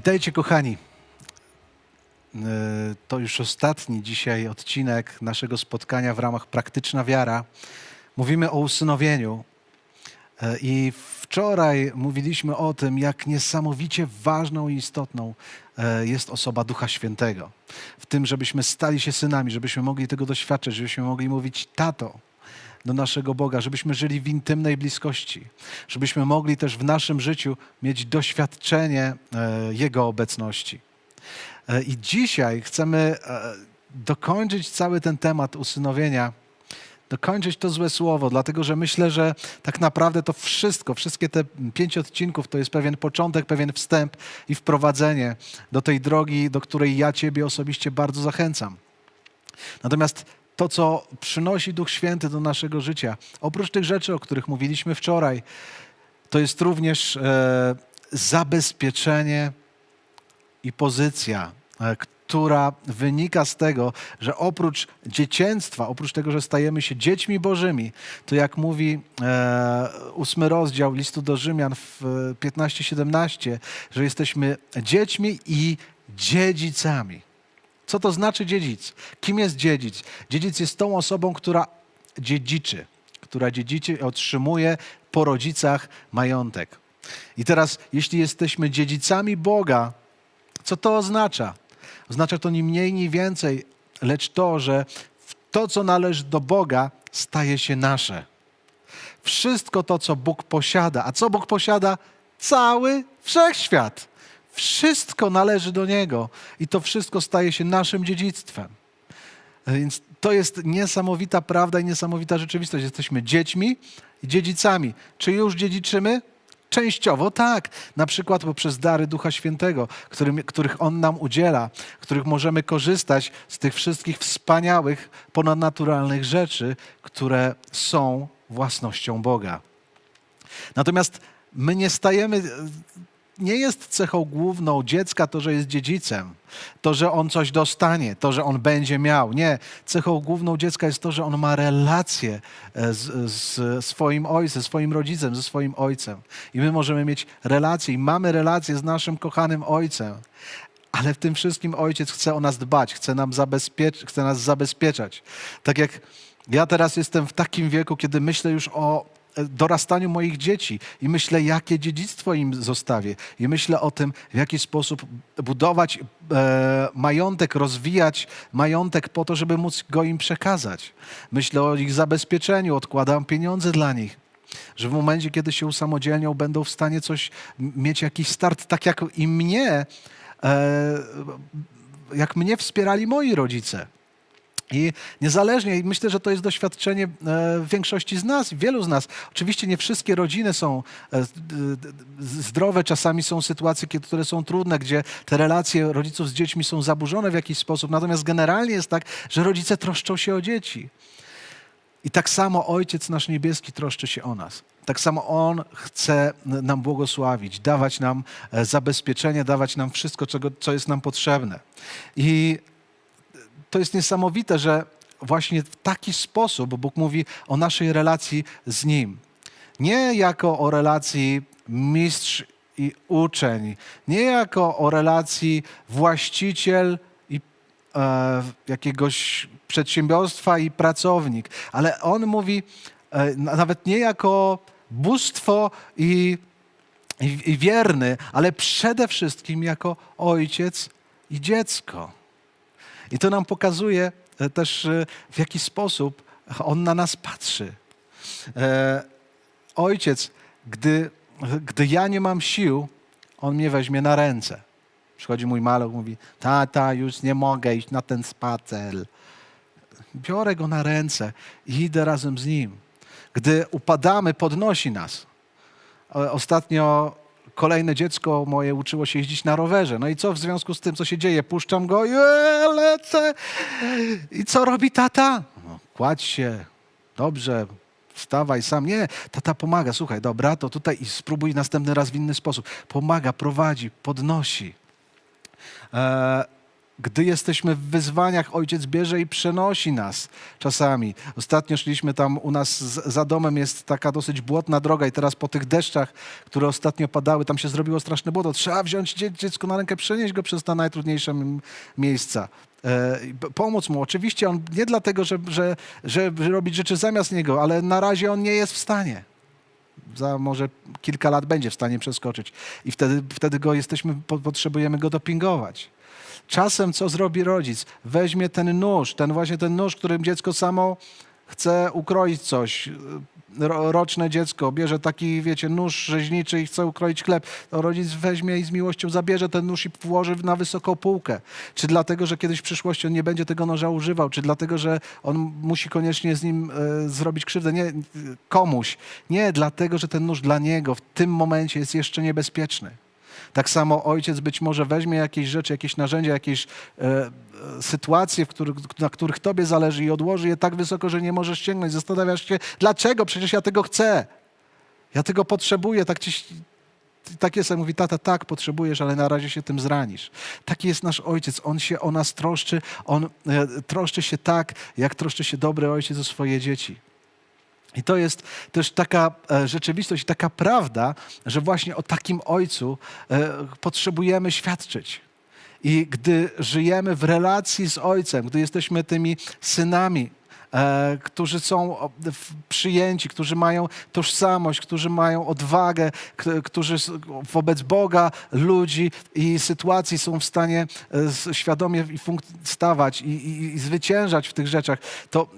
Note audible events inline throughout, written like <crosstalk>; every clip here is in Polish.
Witajcie, kochani. E, To już ostatni dzisiaj odcinek naszego spotkania w ramach Praktyczna Wiara. Mówimy o usynowieniu. E, I wczoraj mówiliśmy o tym, jak niesamowicie ważną i istotną e, jest osoba Ducha Świętego. W tym, żebyśmy stali się synami, żebyśmy mogli tego doświadczać, żebyśmy mogli mówić tato do naszego Boga, żebyśmy żyli w intymnej bliskości, żebyśmy mogli też w naszym życiu mieć doświadczenie e, Jego obecności. E, I dzisiaj chcemy e, dokończyć cały ten temat usynowienia, dokończyć to złe słowo, dlatego że myślę, że tak naprawdę to wszystko, wszystkie te pięć odcinków to jest pewien początek, pewien wstęp i wprowadzenie do tej drogi, do której ja Ciebie osobiście bardzo zachęcam. Natomiast to, co przynosi Duch Święty do naszego życia, oprócz tych rzeczy, o których mówiliśmy wczoraj, to jest również e, zabezpieczenie i pozycja, e, która wynika z tego, że oprócz dziecięctwa, oprócz tego, że stajemy się dziećmi Bożymi, to jak mówi e, ósmy rozdział listu do Rzymian w e, 15-17, że jesteśmy dziećmi i dziedzicami. Co to znaczy dziedzic? Kim jest dziedzic? Dziedzic jest tą osobą, która dziedziczy, która dziedziczy, otrzymuje po rodzicach majątek. I teraz, jeśli jesteśmy dziedzicami Boga, co to oznacza? Oznacza to ni mniej, ni więcej, lecz to, że to, co należy do Boga, staje się nasze. Wszystko to, co Bóg posiada. A co Bóg posiada? Cały wszechświat. Wszystko należy do Niego i to wszystko staje się naszym dziedzictwem. Więc to jest niesamowita prawda i niesamowita rzeczywistość. Jesteśmy dziećmi i dziedzicami. Czy już dziedziczymy? Częściowo tak, na przykład poprzez dary Ducha Świętego, którym, których On nam udziela, których możemy korzystać z tych wszystkich wspaniałych, ponadnaturalnych rzeczy, które są własnością Boga. Natomiast my nie stajemy, nie jest cechą główną dziecka to, że jest dziedzicem, to, że on coś dostanie, to, że on będzie miał. Nie, cechą główną dziecka jest to, że on ma relację e, z, z swoim ojcem, swoim rodzicem, ze swoim ojcem. I my możemy mieć relację i mamy relację z naszym kochanym ojcem. Ale w tym wszystkim ojciec chce o nas dbać, chce, nam zabezpieč- chce nas zabezpieczać. Tak jak ja teraz jestem w takim wieku, kiedy myślę już o dorastaniu moich dzieci i myślę, jakie dziedzictwo im zostawię. I myślę o tym, w jaki sposób budować e, majątek, rozwijać majątek po to, żeby móc go im przekazać. Myślę o ich zabezpieczeniu, odkładam pieniądze dla nich. Że w momencie, kiedy się usamodzielnią, będą w stanie coś, mieć jakiś start, tak jak i mnie, e, jak mnie wspierali moi rodzice. I niezależnie, i myślę, że to jest doświadczenie e, większości z nas, wielu z nas. Oczywiście nie wszystkie rodziny są e, zdrowe, czasami są sytuacje, które są trudne, gdzie te relacje rodziców z dziećmi są zaburzone w jakiś sposób. Natomiast generalnie jest tak, że rodzice troszczą się o dzieci. I tak samo Ojciec nasz niebieski troszczy się o nas. Tak samo On chce nam błogosławić, dawać nam e, zabezpieczenie, dawać nam wszystko, co jest nam potrzebne. I to jest niesamowite, że właśnie w taki sposób Bóg mówi o naszej relacji z Nim. Nie jako o relacji mistrz i uczeń, nie jako o relacji właściciel i e, jakiegoś przedsiębiorstwa i pracownik, ale On mówi e, na- nawet nie jako bóstwo i, i, i wierny, ale przede wszystkim jako ojciec i dziecko. I to nam pokazuje e, też, e, w jaki sposób On na nas patrzy. E, Ojciec, gdy, gdy ja nie mam sił, On mnie weźmie na ręce. Przychodzi mój maluch, mówi, tata, już nie mogę iść na ten spacer. Biorę go na ręce i idę razem z nim. Gdy upadamy, podnosi nas. Ostatnio kolejne dziecko moje uczyło się jeździć na rowerze. No i co w związku z tym, co się dzieje? Puszczam go i e, lecę. I co robi tata? No, kładź się. Dobrze, wstawaj sam. Nie, tata pomaga. Słuchaj, dobra, to tutaj i spróbuj następny raz w inny sposób. Pomaga, prowadzi, podnosi. E, Gdy jesteśmy w wyzwaniach, ojciec bierze i przenosi nas czasami. Ostatnio szliśmy tam, u nas z- za domem jest taka dosyć błotna droga i teraz po tych deszczach, które ostatnio padały, tam się zrobiło straszne błoto. Trzeba wziąć dzie- dziecko na rękę, przenieść go przez te najtrudniejsze miejsca. E, pomóc mu. Oczywiście on nie dlatego, że, że, że robić rzeczy zamiast niego, ale na razie on nie jest w stanie za może kilka lat będzie w stanie przeskoczyć. I wtedy, wtedy go jesteśmy, po- potrzebujemy go dopingować. Czasem co zrobi rodzic? Weźmie ten nóż, ten właśnie ten nóż, którym dziecko samo chce ukroić coś. Ro, roczne dziecko bierze taki, wiecie, nóż rzeźniczy i chce ukroić chleb. To rodzic weźmie i z miłością zabierze ten nóż i włoży na wysoką półkę. Czy dlatego, że kiedyś w przyszłości on nie będzie tego noża używał, czy dlatego, że on musi koniecznie z nim e, zrobić krzywdę nie, komuś. Nie, dlatego, że ten nóż dla niego w tym momencie jest jeszcze niebezpieczny. Tak samo ojciec być może weźmie jakieś rzeczy, jakieś narzędzia, jakieś e, e, sytuacje, których, na których tobie zależy i odłoży je tak wysoko, że nie możesz sięgnąć. Zastanawiasz się, dlaczego? Przecież ja tego chcę. Ja tego potrzebuję. Tak ci, takie sobie mówi, tata, tak, potrzebujesz, ale na razie się tym zranisz. Taki jest nasz ojciec. On się o nas troszczy. On e, troszczy się tak, jak troszczy się dobry ojciec o swoje dzieci. I to jest też taka e, rzeczywistość, taka prawda, że właśnie o takim ojcu e, potrzebujemy świadczyć. I gdy żyjemy w relacji z ojcem, gdy jesteśmy tymi synami, e, którzy są przyjęci, którzy mają tożsamość, którzy mają odwagę, którzy wobec Boga, ludzi i sytuacji są w stanie e, świadomie stawać i, i, i zwyciężać w tych rzeczach, to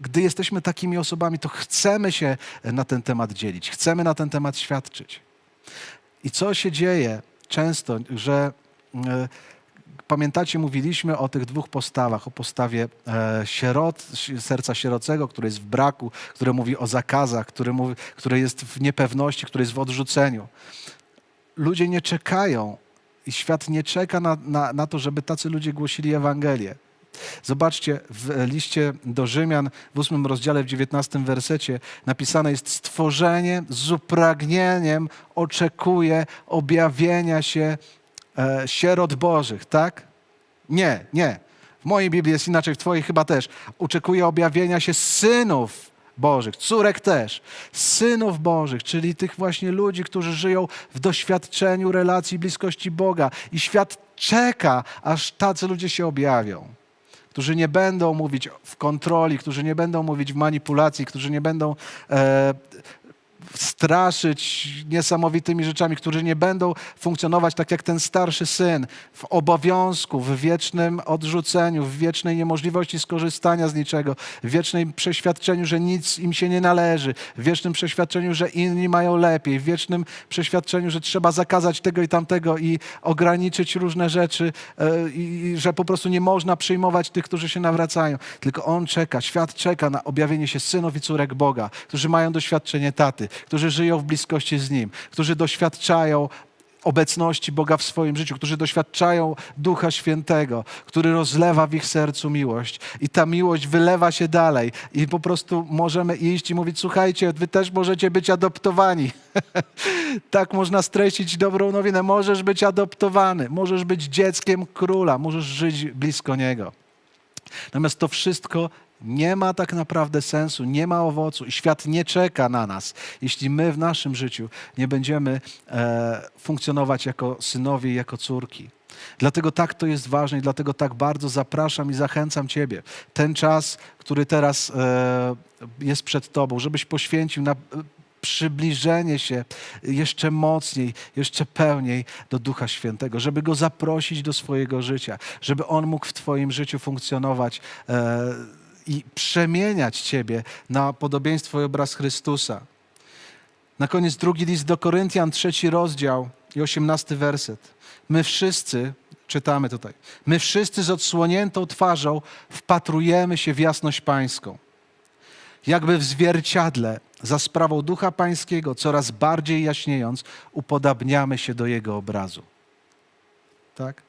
gdy jesteśmy takimi osobami, to chcemy się na ten temat dzielić, chcemy na ten temat świadczyć. I co się dzieje często, że e, pamiętacie, mówiliśmy o tych dwóch postawach, o postawie e, sierot, serca sierocego, które jest w braku, które mówi o zakazach, które, mówi, które jest w niepewności, które jest w odrzuceniu. Ludzie nie czekają i świat nie czeka na, na, na to, żeby tacy ludzie głosili Ewangelię. Zobaczcie, w liście do Rzymian w ósmym rozdziale, w dziewiętnastym wersecie napisane jest stworzenie z upragnieniem oczekuje objawienia się e, sierot bożych, tak? Nie, nie. W mojej Biblii jest inaczej, w twojej chyba też. Oczekuje objawienia się synów Bożych, córek też. Synów Bożych, czyli tych właśnie ludzi, którzy żyją w doświadczeniu relacji bliskości Boga. I świat czeka, aż tacy ludzie się objawią którzy nie będą mówić w kontroli, którzy nie będą mówić w manipulacji, którzy nie będą e, straszyć niesamowitymi rzeczami, którzy nie będą funkcjonować tak jak ten starszy syn, w obowiązku, w wiecznym odrzuceniu, w wiecznej niemożliwości skorzystania z niczego, w wiecznym przeświadczeniu, że nic im się nie należy, w wiecznym przeświadczeniu, że inni mają lepiej, w wiecznym przeświadczeniu, że trzeba zakazać tego i tamtego i ograniczyć różne rzeczy e, i że po prostu nie można przyjmować tych, którzy się nawracają. Tylko on czeka, świat czeka na objawienie się synów i córek Boga, którzy mają doświadczenie taty, którzy żyją w bliskości z Nim, którzy doświadczają obecności Boga w swoim życiu, którzy doświadczają Ducha Świętego, który rozlewa w ich sercu miłość. I ta miłość wylewa się dalej. I po prostu możemy iść i mówić: Słuchajcie, wy też możecie być adoptowani. <laughs> tak można streścić dobrą nowinę. Możesz być adoptowany, możesz być dzieckiem króla, możesz żyć blisko niego. Natomiast to wszystko nie ma tak naprawdę sensu, nie ma owocu i świat nie czeka na nas, jeśli my w naszym życiu nie będziemy e, funkcjonować jako synowie jako córki. Dlatego tak to jest ważne i dlatego tak bardzo zapraszam i zachęcam Ciebie. Ten czas, który teraz e, jest przed Tobą, żebyś poświęcił na przybliżenie się jeszcze mocniej, jeszcze pełniej do Ducha Świętego, żeby Go zaprosić do swojego życia, żeby On mógł w Twoim życiu funkcjonować e, i przemieniać Ciebie na podobieństwo i obraz Chrystusa. Na koniec drugi list do Koryntian, trzeci rozdział i osiemnasty werset. My wszyscy, czytamy tutaj, my wszyscy z odsłoniętą twarzą wpatrujemy się w jasność pańską jakby w zwierciadle, za sprawą Ducha Pańskiego, coraz bardziej jaśniejąc, upodabniamy się do Jego obrazu. Tak?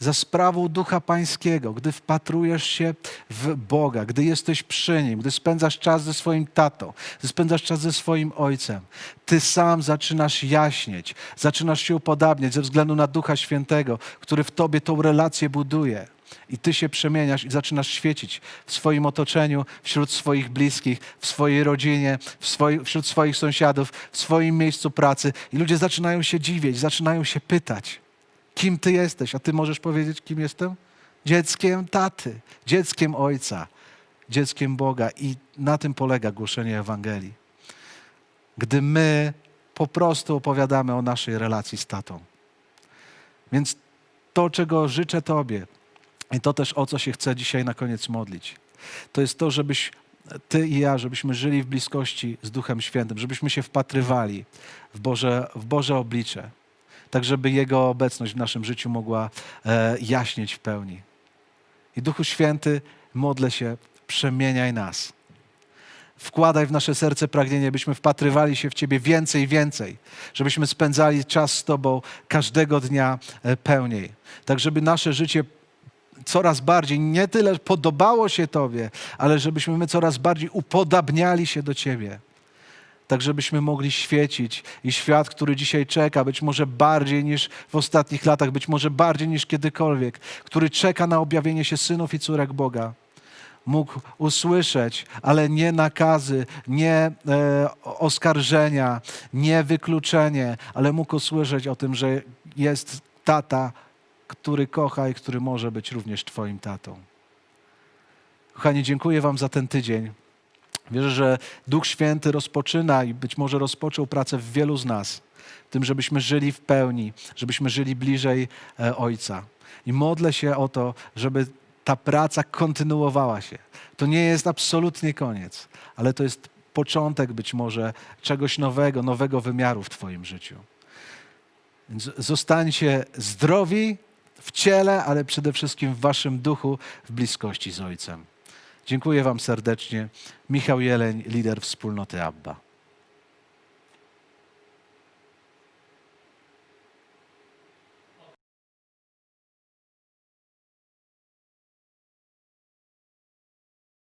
Za sprawą Ducha Pańskiego, gdy wpatrujesz się w Boga, gdy jesteś przy Nim, gdy spędzasz czas ze swoim tatą, gdy spędzasz czas ze swoim ojcem, ty sam zaczynasz jaśnieć, zaczynasz się upodabniać ze względu na Ducha Świętego, który w tobie tą relację buduje. I ty się przemieniasz i zaczynasz świecić w swoim otoczeniu, wśród swoich bliskich, w swojej rodzinie, w swoi, wśród swoich sąsiadów, w swoim miejscu pracy. I ludzie zaczynają się dziwić, zaczynają się pytać, kim ty jesteś. A ty możesz powiedzieć, kim jestem? Dzieckiem taty, dzieckiem ojca, dzieckiem Boga. I na tym polega głoszenie Ewangelii. Gdy my po prostu opowiadamy o naszej relacji z tatą. Więc to, czego życzę Tobie, i to też o co się chcę dzisiaj na koniec modlić, to jest to, żebyś Ty i ja, żebyśmy żyli w bliskości z Duchem Świętym, żebyśmy się wpatrywali w Boże, w Boże oblicze, tak żeby Jego obecność w naszym życiu mogła e, jaśnieć w pełni. I Duchu Święty, modlę się, przemieniaj nas. Wkładaj w nasze serce pragnienie, byśmy wpatrywali się w Ciebie więcej więcej, żebyśmy spędzali czas z Tobą każdego dnia e, pełniej. Tak, żeby nasze życie coraz bardziej nie tyle podobało się Tobie, ale żebyśmy my coraz bardziej upodabniali się do Ciebie. Tak, żebyśmy mogli świecić i świat, który dzisiaj czeka, być może bardziej niż w ostatnich latach, być może bardziej niż kiedykolwiek, który czeka na objawienie się synów i córek Boga mógł usłyszeć, ale nie nakazy, nie e, oskarżenia, nie wykluczenie, ale mógł usłyszeć o tym, że jest tata, który kocha i który może być również Twoim tatą. Kochani, dziękuję Wam za ten tydzień. Wierzę, że Duch Święty rozpoczyna i być może rozpoczął pracę w wielu z nas, tym, żebyśmy żyli w pełni, żebyśmy żyli bliżej e, Ojca. I modlę się o to, żeby ta praca kontynuowała się. To nie jest absolutnie koniec, ale to jest początek być może czegoś nowego, nowego wymiaru w Twoim życiu. Więc zostańcie zdrowi w ciele, ale przede wszystkim w Waszym duchu, w bliskości z Ojcem. Dziękuję Wam serdecznie. Michał Jeleń, lider wspólnoty Abba.